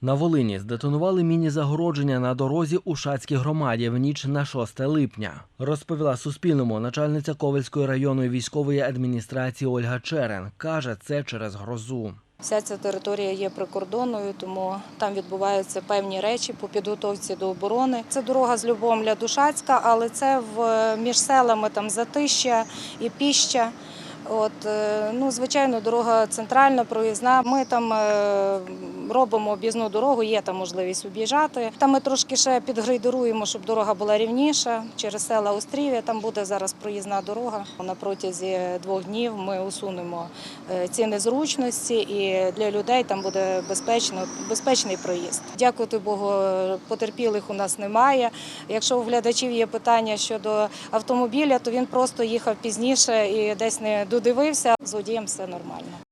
На Волині здетонували міні-загородження на дорозі у Шацькій громаді в ніч на 6 липня. Розповіла Суспільному начальниця Ковельської районної військової адміністрації Ольга Черен. Каже, це через грозу. Вся ця територія є прикордонною, тому там відбуваються певні речі по підготовці до оборони. Це дорога з Любомля до Шацька, але це в між селами там Затища і Піща. От е, ну звичайно, дорога центральна, проїзна. Ми там е, робимо об'їзну дорогу, є там можливість об'їжджати. Там ми трошки ще підгрейдеруємо, щоб дорога була рівніша через села Острів'я. Там буде зараз проїзна дорога. На протязі двох днів ми усунемо е, ці незручності, і для людей там буде безпечно, безпечний проїзд. Дякувати Богу, потерпілих у нас немає. Якщо у глядачів є питання щодо автомобіля, то він просто їхав пізніше і десь не додивився. З водієм все нормально.